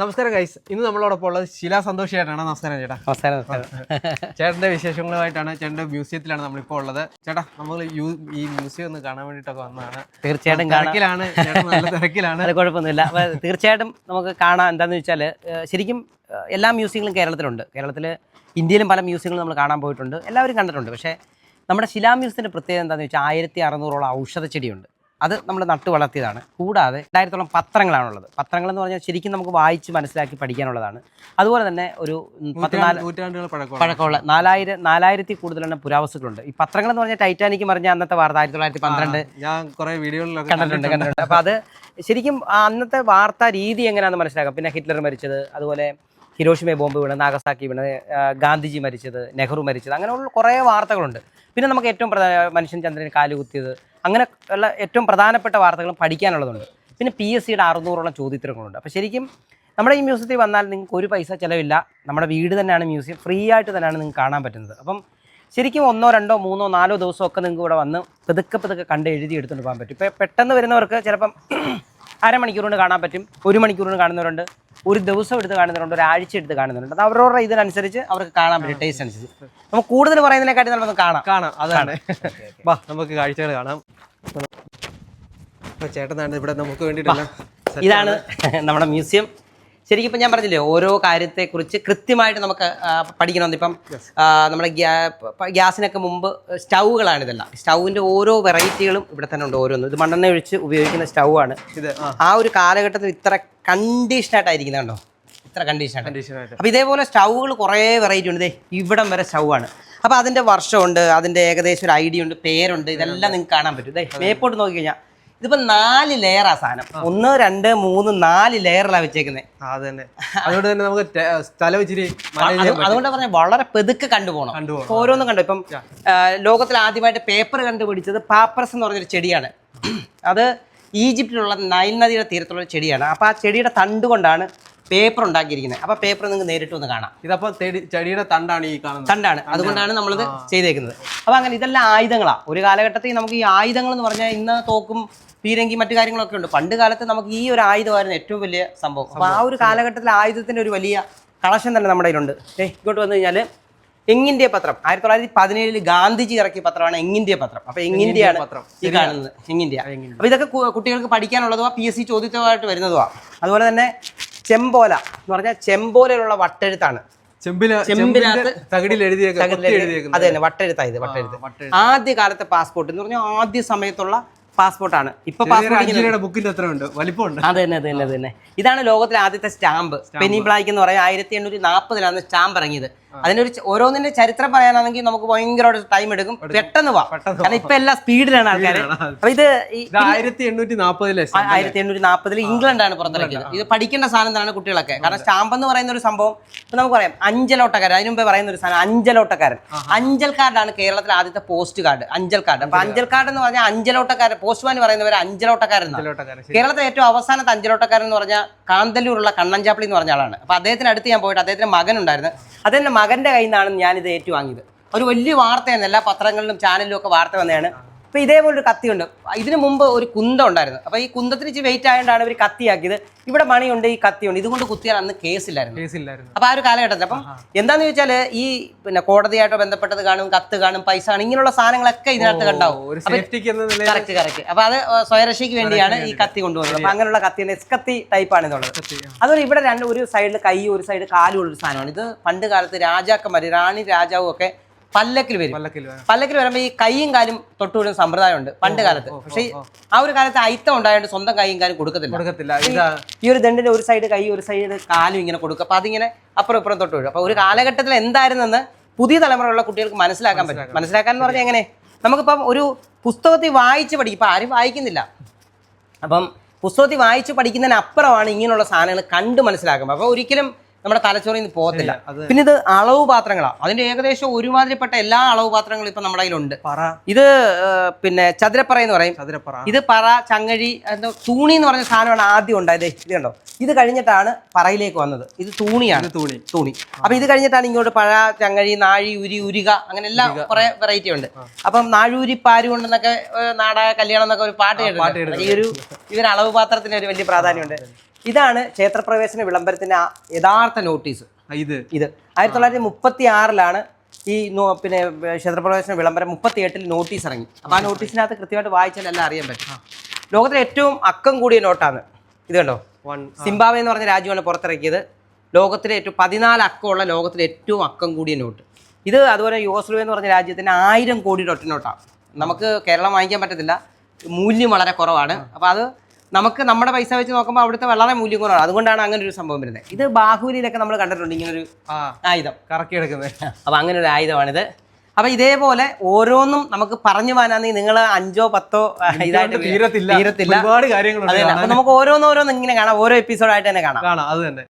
നമസ്കാരം ഗൈസ് ഇന്ന് നമ്മളോടൊപ്പം ഉള്ളത് ശിലാ സന്തോഷ് ചേട്ടനാണ് നമസ്കാരം ചേട്ടാ. നമസ്കാരം ചേട്ടന്റെ വിശേഷങ്ങളുമായിട്ടാണ് ചേട്ടന്റെ മ്യൂസിയത്തിലാണ് നമ്മളിപ്പോൾ ഉള്ളത്. ചേട്ടാ നമ്മൾ ഈ മ്യൂസിയം ഒന്ന് കാണാൻ വേണ്ടിട്ടൊക്കെ വന്നതാണ്. തീർച്ചയായിട്ടും തിരക്കിലാണ്. നല്ല തിരക്കിലാണ്. കുഴപ്പമൊന്നുമില്ല. തീർച്ചയായിട്ടും നമുക്ക് കാണാം. എന്താണെന്ന് വെച്ചാൽ ശരിക്കും എല്ലാ മ്യൂസിയങ്ങളും കേരളത്തിലുണ്ട്. കേരളത്തിൽ ഇന്ത്യയിലും പല മ്യൂസിയങ്ങളും നമ്മൾ കാണാൻ പോയിട്ടുണ്ട്. എല്ലാവരും കണ്ടിട്ടുണ്ട്. പക്ഷേ നമ്മുടെ ശിലാ മ്യൂസിയത്തിന്റെ പ്രത്യേകത എന്താണെന്ന് വെച്ചാൽ ആയിരത്തി അറുന്നൂറോളം ഔഷധ ചെടിയുണ്ട് അത് നമ്മൾ നട്ടു വളർത്തിയതാണ്. കൂടാതെ രണ്ടായിരത്തോളം പത്രങ്ങളാണുള്ളത്. പത്രങ്ങൾ എന്ന് പറഞ്ഞാൽ ശരിക്കും നമുക്ക് വായിച്ച് മനസ്സിലാക്കി പഠിക്കാനുള്ളതാണ്. അതുപോലെ തന്നെ ഒരു പത്തിനാല് പഴക്കമുള്ള നാലായിരം നാലായിരത്തി കൂടുതലുള്ള പുരാവസ്തുക്കളുണ്ട്. ഈ പത്രങ്ങൾ എന്ന് പറഞ്ഞാൽ ടൈറ്റാനിക് പറഞ്ഞ അന്നത്തെ വാർത്ത ആയിരത്തി തൊള്ളായിരത്തി പന്ത്രണ്ട് ഞാൻ കുറേ വീഡിയോകളിലൊക്കെ കണ്ടിട്ടുണ്ട് കണ്ടിട്ടുണ്ട്. അപ്പൊ അത് ശരിക്കും അന്നത്തെ വാർത്താ രീതി എങ്ങനെയാണെന്ന് മനസ്സിലാക്കാം. പിന്നെ ഹിറ്റ്ലർ മരിച്ചത് അതുപോലെ ഹിരോഷിമ ബോംബ് വീണ് നാഗസാക്കി വീണ് ഗാന്ധിജി മരിച്ചത് നെഹ്റു മരിച്ചത് അങ്ങനെയുള്ള കുറേ വാർത്തകളുണ്ട്. പിന്നെ നമുക്ക് ഏറ്റവും പ്രധാന മനുഷ്യൻ ചന്ദ്രന് കാലുകുത്തിയത് അങ്ങനെ ഉള്ള ഏറ്റവും പ്രധാനപ്പെട്ട വാർത്തകളും പഠിക്കാനുള്ളതുണ്ട്. പിന്നെ പി എസ് സിയുടെ അറുന്നൂറോളം ചോദ്യോത്തരങ്ങളുണ്ട്. അപ്പോൾ ശരിക്കും നമ്മുടെ ഈ മ്യൂസിയത്തിൽ വന്നാൽ നിങ്ങൾക്ക് ഒരു പൈസ ചിലവില്ല. നമ്മുടെ വീട് തന്നെയാണ് മ്യൂസിയം. ഫ്രീ ആയിട്ട് തന്നെയാണ് നിങ്ങൾക്ക് കാണാൻ പറ്റുന്നത്. അപ്പം ശരിക്കും ഒന്നോ രണ്ടോ മൂന്നോ നാലോ ദിവസമൊക്കെ നിങ്ങൾക്ക് ഇവിടെ വന്ന് പതുക്കെ പതുക്കെ കണ്ട് എഴുതി എടുത്തുകൊണ്ട് പോകാൻ പറ്റും. ഇപ്പോൾ പെട്ടെന്ന് വരുന്നവർക്ക് ചിലപ്പം അരമണിക്കൂർ കൊണ്ട് കാണാൻ പറ്റും. ഒരു മണിക്കൂർ കൊണ്ട് കാണുന്നവരുണ്ട്. ഒരു ദിവസം എടുത്ത് കാണുന്നവരുണ്ട് ഒരാഴ്ച എടുത്ത് കാണുന്നവരുണ്ട് അത് അവരവരുടെ ഇതിനനുസരിച്ച് അവർക്ക് കാണാൻ പറ്റും ടേസ്റ്റ് അനുസരിച്ച്. നമുക്ക് കൂടുതൽ പറയുന്നതിനെക്കാട്ടി നമുക്ക് കാണാം. കാണാം അതാണ് വാ നമുക്ക് കാഴ്ചകൾ കാണാം. ചേട്ടനാണ് ഇവിടെ നമുക്ക് വേണ്ടിയിട്ടെല്ലാം ഇതാണ് നമ്മുടെ മ്യൂസിയം. ശരിക്കും ഇപ്പം ഞാൻ പറഞ്ഞില്ലേ ഓരോ കാര്യത്തെക്കുറിച്ച് കൃത്യമായിട്ട് നമുക്ക് പഠിക്കണം പഠിക്കണമെന്ന്. ഇപ്പം നമ്മുടെ ഗ്യാസിനൊക്കെ മുമ്പ് സ്റ്റൗകളാണ് ഇതെല്ലാം. സ്റ്റൗവിന്റെ ഓരോ വെറൈറ്റികളും ഇവിടെ തന്നെ ഉണ്ട് ഓരോന്ന്. ഇത് മണ്ണെണ്ണ ഒഴിച്ച് ഉപയോഗിക്കുന്ന സ്റ്റൗ ആണ് ഇത് ആ. ഒരു കാലഘട്ടത്തിൽ ഇത്ര കണ്ടീഷനായിട്ടായിരിക്കുന്നത് കണ്ടോ? ഇത്ര കണ്ടീഷനായിട്ട്. അപ്പം അപ്പോൾ ഇതേപോലെ സ്റ്റൗകൾ കുറേ വെറൈറ്റി ഉണ്ട്. ദേ ഇവിടം വരെ സ്റ്റൗ ആണ് അപ്പോൾ അതിന്റെ വർഷമുണ്ട് അതിന്റെ ഏകദേശം ഒരു ഐഡിയ ഉണ്ട് പേരുണ്ട് ഇതെല്ലാം നിങ്ങൾക്ക് കാണാൻ പറ്റും. ദേ മേപ്പോട്ട് നോക്കിക്കഴിഞ്ഞാൽ ഇതിപ്പോൾ നാല് ലെയറാ സാധനം. ഒന്ന് രണ്ട് മൂന്ന് നാല് ലെയറിലാണ് വെച്ചേക്കുന്നത് അതുകൊണ്ട് തന്നെ നമുക്ക് സ്ഥലം. അതുകൊണ്ട് പറഞ്ഞ വളരെ പെതുക്കെ കണ്ടുപോകണം കണ്ടുപോകണം. ഓരോന്നും കണ്ടു. ഇപ്പം ലോകത്തിൽ ആദ്യമായിട്ട് പേപ്പർ കണ്ടുപിടിച്ചത് പാപ്പറസ് എന്ന് പറഞ്ഞൊരു ചെടിയാണ്. അത് ഈജിപ്തിലുള്ള നൈൽ നദിയുടെ തീരത്തുള്ള ചെടിയാണ്. അപ്പോൾ ആ ചെടിയുടെ തണ്ട് കൊണ്ടാണ് പേപ്പർ ഉണ്ടാക്കിയിരിക്കുന്നത്. അപ്പോൾ പേപ്പർ നിങ്ങൾക്ക് നേരിട്ട് ഒന്ന് കാണാം. ഇതപ്പോ ചെടിയുടെ തണ്ടാണ് ഈ കാണുന്നത്. തണ്ടാണ്. അതുകൊണ്ടാണ് നമ്മളിത് ചെയ്തേക്കുന്നത്. അപ്പോൾ അങ്ങനെ ഇതെല്ലാം ആയുധങ്ങളാണ് ഒരു കാലഘട്ടത്തിൽ നമുക്ക് ഈ ആയുധങ്ങൾ എന്ന് പറഞ്ഞാൽ ഇന്ന് തോക്കും പീരങ്കി മറ്റു കാര്യങ്ങളൊക്കെ ഉണ്ട്. പണ്ട് കാലത്ത് നമുക്ക് ഈ ഒരു ആയുധമായിരുന്നു ഏറ്റവും വലിയ സംഭവം. അപ്പോൾ ആ ഒരു കാലഘട്ടത്തിൽ ആയുധത്തിന്റെ ഒരു വലിയ കളക്ഷൻ തന്നെ നമ്മുടെ കയ്യിലുണ്ട്. ഏ ഇങ്ങോട്ട് വന്നു കഴിഞ്ഞാൽ എങ്ങിന്റെ പത്രം. ആയിരത്തി തൊള്ളായിരത്തി പതിനേഴിൽ ഗാന്ധിജി ഇറക്കിയ പത്രമാണ് എങ്ങിന്റെ പത്രം. ആണ് പത്രം. ഈ കാണുന്നത്. എങ്ങിന്റെ അപ്പൊ ഇതൊക്കെ കുട്ടികൾക്ക് പഠിക്കാനുള്ളതുവാ പി എസ് സി ചോദ്യമായിട്ട് വരുന്നതുവാ. അതുപോലെ തന്നെ ചെമ്പോല എന്ന് പറഞ്ഞാൽ ചെമ്പോലയിലുള്ള വട്ടെഴുത്താണ്. അത് തന്നെ വട്ടെഴുത്താ ഇത് വട്ടെഴുത്ത്. ആദ്യ കാലത്തെ പാസ്പോർട്ട് എന്ന് പറഞ്ഞാൽ ആദ്യ സമയത്തുള്ള പാസ്പോർട്ടാണ്. ഇപ്പൊ പാസ്പോർട്ട് അത് അത് അത് ഇതാണ് ലോകത്തിലെ ആദ്യത്തെ സ്റ്റാമ്പ്. പെനി ബ്ലാക്ക് എന്ന് പറയാം ആയിരത്തി എണ്ണൂറ്റി നാൽപ്പതിലാണ് സ്റ്റാമ്പ് ഇറങ്ങിയത്. അതിനൊരു ഓരോന്നിന്റെ ചരിത്രം പറയാനാണെങ്കിൽ നമുക്ക് ഭയങ്കരമായിട്ട് ടൈം എടുക്കും. പെട്ടെന്ന് പോവാം കാരണം ഇപ്പൊ എല്ലാം സ്പീഡിലാണ് ആൾക്കാർ അപ്പൊ ഇത് ആയിരത്തി എണ്ണൂറ്റി നാപ്പതിലെ ആയിരത്തി എണ്ണൂറ്റി നാൽപ്പതിൽ ഇംഗ്ലണ്ടാണ് പുറത്തിറക്കിയത്. ഇത് പഠിക്കേണ്ട സാധനം തന്നെയാണ് കുട്ടികളൊക്കെ. കാരണം സ്റ്റാമ്പ് എന്ന് പറയുന്ന ഒരു സംഭവം ഇപ്പൊ നമുക്ക് പറയാം അഞ്ചലോട്ടക്കാരൻ അതിന് മുമ്പേ പറയുന്ന ഒരു സാധനം അഞ്ചലോട്ടക്കാരൻ. അഞ്ചൽ കാർഡാണ് കേരളത്തിലെ ആദ്യത്തെ പോസ്റ്റ് കാർഡ് അഞ്ചൽ കാർഡ്. അപ്പൊ അഞ്ചൽ കാർഡ് എന്ന് പറഞ്ഞാൽ അഞ്ചലോട്ടക്കാരൻ പോസ്റ്റ്മാൻ പറയുന്നവർ അഞ്ചലോട്ടക്കാരൻ. കേരളത്തിലെ ഏറ്റവും അവസാനത്തെ അഞ്ചലോട്ടക്കാരൻ എന്ന് പറഞ്ഞാൽ കാന്തല്ലൂരുള്ള കണ്ണഞ്ചാപ്പിളി എന്ന് പറഞ്ഞ ആളാണ്. അപ്പൊ അദ്ദേഹത്തിന് അടുത്ത് ഞാൻ പോയിട്ട് അദ്ദേഹത്തിന്റെ മകൻ ഉണ്ടായിരുന്നു. അദ്ദേഹത്തിന്റെ മകന്റെ കയ്യിൽ നിന്നാണ് ഞാനിത് ഏറ്റുവാങ്ങിയത്. ഒരു വലിയ വാർത്തയാണ് എല്ലാ പത്രങ്ങളിലും ചാനലിലും ഒക്കെ വാർത്ത വന്നതാണ്. അപ്പൊ ഇതേപോലെ ഒരു കത്തിയുണ്ട്. ഇതിനു മുമ്പ് ഒരു കുന്തം ഉണ്ടായിരുന്നു. അപ്പൊ ഈ കുന്തത്തിന് ഇച്ചിരി വെയിറ്റ് ആയതുകൊണ്ടാണ് ഇവർ കത്തിയാക്കിയത്. ഇവിടെ മണിയുണ്ട് ഈ കത്തിയുണ്ട്. ഇതുകൊണ്ട് കുത്തിയാൽ അന്ന് കേസില്ലായിരുന്നു. കേസില്ലായിരുന്നു. അപ്പൊ ആ ഒരു കാലഘട്ടത്തിൽ അപ്പം എന്താന്ന് ചോദിച്ചാൽ ഈ പിന്നെ കോടതിയായിട്ടോ ബന്ധപ്പെട്ടത് കാണും കത്ത് കാണും പൈസ കാണും ഇങ്ങനെയുള്ള സാധനങ്ങളൊക്കെ ഇതിനകത്ത് കണ്ടാവും. കറക്റ്റ് കറക്റ്റ് അപ്പൊ അത് സ്വയരക്ഷയ്ക്ക് വേണ്ടിയാണ് ഈ കത്തി കൊണ്ടുവന്നത്. അപ്പൊ അങ്ങനെയുള്ള കത്തി എസ് കത്തി ടൈപ്പാണ് ഇതുള്ളത്. അതുപോലെ ഇവിടെ രണ്ട് ഒരു സൈഡിൽ കൈ ഒരു സൈഡ് കാലുള്ള ഒരു സാധനമാണ്. ഇത് പണ്ട് കാലത്ത് രാജാക്കന്മാര് റാണി രാജാവും ഒക്കെ പല്ലക്കിൽ വരും. പല്ലക്കിൽ വരുമ്പോൾ ഈ കൈയും കാലും തൊട്ടുവിടുന്ന സമ്പ്രദായമുണ്ട് പണ്ട് കാലത്ത്. പക്ഷേ ആ ഒരു കാലത്ത് അയിത്തം ഉണ്ടായതുകൊണ്ട് സ്വന്തം കൈയും കാലും കൊടുക്കത്തില്ല. കൊടുക്കത്തില്ല. ഈ ഒരു ദണ്ടിന്റെ ഒരു സൈഡ് കൈ ഒരു സൈഡ് കാലും ഇങ്ങനെ കൊടുക്കും. അപ്പൊ അതിങ്ങനെ അപ്പുറം ഇപ്പുറം തൊട്ട് വിടും. അപ്പൊ ഒരു കാലഘട്ടത്തിൽ എന്തായിരുന്നെന്ന് പുതിയ തലമുറയുള്ള കുട്ടികൾക്ക് മനസ്സിലാക്കാൻ പറ്റും. മനസ്സിലാക്കാൻ എന്ന് പറഞ്ഞാൽ എങ്ങനെ? നമുക്കിപ്പം ഒരു പുസ്തകത്തിൽ വായിച്ച് പഠിക്കും. ഇപ്പം ആരും വായിക്കുന്നില്ല. അപ്പം പുസ്തകത്തിൽ വായിച്ച് പഠിക്കുന്നതിന് അപ്പുറമാണ് ഇങ്ങനെയുള്ള സാധനങ്ങൾ കണ്ട് മനസ്സിലാക്കുമ്പോൾ അപ്പോൾ ഒരിക്കലും നമ്മുടെ തലച്ചോറിൽ നിന്ന് പോകത്തില്ല. പിന്നെ ഇത് അളവ് പാത്രങ്ങളാണ് അതിന്റെ ഏകദേശം ഒരുമാതിരിപ്പെട്ട എല്ലാ അളവ് പാത്രങ്ങളും ഇപ്പൊ നമ്മുടെ കയ്യിലുണ്ട്. ഇത് പിന്നെ ചതുരപ്പറ എന്ന് പറയും. ചതുരപ്പറ. ഇത് പറ ചങ്ങഴി തൂണി എന്ന് പറഞ്ഞ സാധനമാണ് ആദ്യം ഉണ്ടായത്. ഇത് കണ്ടോ? ഇത് കഴിഞ്ഞിട്ടാണ് പറയിലേക്ക് വന്നത്. ഇത് തൂണിയാണ്. തൂണി. തൂണി. അപ്പൊ ഇത് കഴിഞ്ഞിട്ടാണ് ഇങ്ങോട്ട് പഴ ചങ്ങഴി നാഴി ഉരി ഉരുക അങ്ങനെ എല്ലാം കുറെ വെറൈറ്റി ഉണ്ട്. അപ്പം നാഴൂരി പാര് കൊണ്ടെന്നൊക്കെ നാടക കല്യാണം എന്നൊക്കെ ഒരു പാട്ട് കേട്ടു ഈ ഒരു ഇവരളവ് അളവ് പാത്രത്തിന് ഒരു വലിയ പ്രാധാന്യമുണ്ട്. ഇതാണ് ക്ഷേത്രപ്രവേശന വിളംബരത്തിന്റെ ആ യഥാർത്ഥ നോട്ടീസ്. ഇത്. ഇത്. ആയിരത്തി തൊള്ളായിരത്തി മുപ്പത്തി ആറിലാണ് ഈ പിന്നെ ക്ഷേത്രപ്രവേശന വിളംബരം മുപ്പത്തി എട്ടിൽ നോട്ടീസ് ഇറങ്ങി അപ്പോൾ ആ നോട്ടീസിനകത്ത് കൃത്യമായിട്ട് വായിച്ചാൽ എല്ലാം അറിയാൻ പറ്റും. ലോകത്തിലെ ഏറ്റവും അക്കം കൂടിയ നോട്ടാണ്. ഇത് കണ്ടോ? വൺ സിംബാബ്വെ എന്ന് പറഞ്ഞ രാജ്യമാണ് പുറത്തിറക്കിയത്. ലോകത്തിലെ ഏറ്റവും പതിനാല് അക്കമുള്ള ലോകത്തിലെ ഏറ്റവും അക്കം കൂടിയ നോട്ട്. ഇത് അതുപോലെ യുഗോസ്ലോവ്യ എന്ന് പറഞ്ഞ രാജ്യത്തിന് ആയിരം കോടി ഒറ്റ നോട്ടാണ്. നമുക്ക് കേരളം വാങ്ങിക്കാൻ പറ്റത്തില്ല. മൂല്യം വളരെ കുറവാണ്. അപ്പോൾ അത് നമുക്ക് നമ്മുടെ പൈസ വെച്ച് നോക്കുമ്പോൾ അവിടുത്തെ വളരെ മൂല്യം കുറവാണ്. അതുകൊണ്ടാണ് അങ്ങനെ ഒരു സംഭവം വരുന്നത്. ഇത് ബാഹുലിയിലൊക്കെ നമ്മൾ കണ്ടിട്ടുണ്ട് ഇങ്ങനൊരു ആയുധം. കറക്കി എടുക്കുന്നത് അപ്പോൾ അങ്ങനെ ഒരു ആയുധമാണിത്. അപ്പോൾ ഇതേപോലെ ഓരോന്നും നമുക്ക് പറഞ്ഞു പോകാനാണെങ്കിൽ നിങ്ങൾ അഞ്ചോ പത്തോ ഇതായിട്ട് തീരത്തില്ല. തീരത്തില്ല. ഒരുപാട് കാര്യങ്ങളുണ്ട് അപ്പം. അപ്പൊ നമുക്ക് ഓരോന്നോരോന്ന് ഇങ്ങനെ കാണാം. ഓരോ എപ്പിസോഡായിട്ട് തന്നെ കാണാം. കാണാം. അത് തന്നെ.